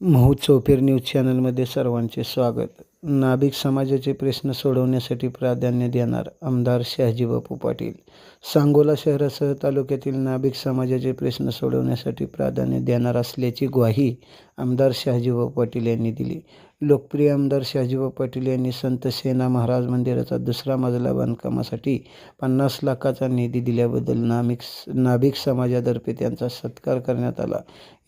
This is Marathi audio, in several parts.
महू चौफेर न्यूज चॅनलमध्ये सर्वांचे स्वागत. नाभिक समाजाचे प्रश्न सोडवण्यासाठी प्राधान्य देणार आमदार शहाजीबापू पाटील. सांगोला शहरासह तालुक्यातील नाभिक समाजाचे प्रश्न सोडवण्यासाठी प्राधान्य देणार असल्याची ग्वाही आमदार शहाजीबापू पाटील यांनी दिली. लोकप्रिय आमदार शहाजीबाब पाटील यांनी संत सेना महाराज मंदिराचा दुसरा मजला बांधकामासाठी पन्नास लाखाचा निधी दिल्याबद्दल नामिक नाभिक समाजातर्फे त्यांचा सत्कार करण्यात आला.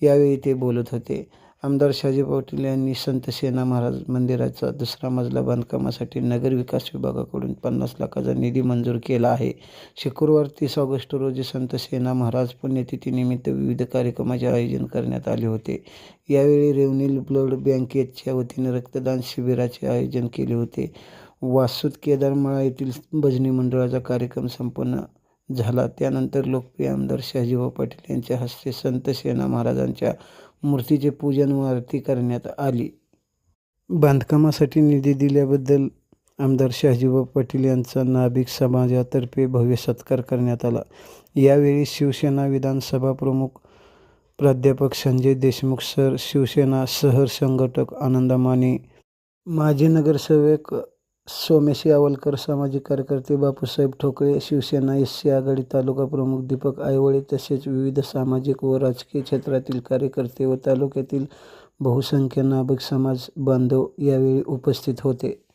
यावेळी ते बोलत होते. आमदार शहाजी पाटील यांनी संत सेना महाराज मंदिराचा दुसरा मजला बांधकामासाठी नगरविकास विभागाकडून पन्नास लाखाचा निधी मंजूर केला आहे. शुक्रवार तीस ऑगस्ट रोजी संत सेना महाराज पुण्यतिथीनिमित्त विविध कार्यक्रमाचे आयोजन करण्यात आले होते. यावेळी रेवनील ब्लड बँकेच्या वतीने रक्तदान शिबिराचे आयोजन केले होते. वासूद केदारमाळा येथील भजनी मंडळाचा कार्यक्रम संपन्न झाला. त्यानंतर लोकप्रिय आमदार शहाजीभाऊ पाटील यांच्या हस्ते संत सेना महाराजांच्या मूर्तीचे पूजन व आरती करण्यात आली. बांधकामासाठी निधी दिल्याबद्दल आमदार शहाजीबाबू पाटील यांचा नाभिक समाजातर्फे भव्य सत्कार करण्यात आला. यावेळी शिवसेना विधानसभा प्रमुख प्राध्यापक संजय देशमुख सर शिवसेना शहर संघटक आनंदा माने माजी नगरसेवक सोमेश यावलकर सामाजिक कार्यकर्ते बापूसाहेब ठोकळे शिवसेना एस सी आघाडी तालुका प्रमुख दीपक आयवळे तसेच विविध सामाजिक व राजकीय क्षेत्रातील कार्यकर्ते व तालुक्यातील बहुसंख्य नाभिक समाज बांधव यावेळी उपस्थित होते.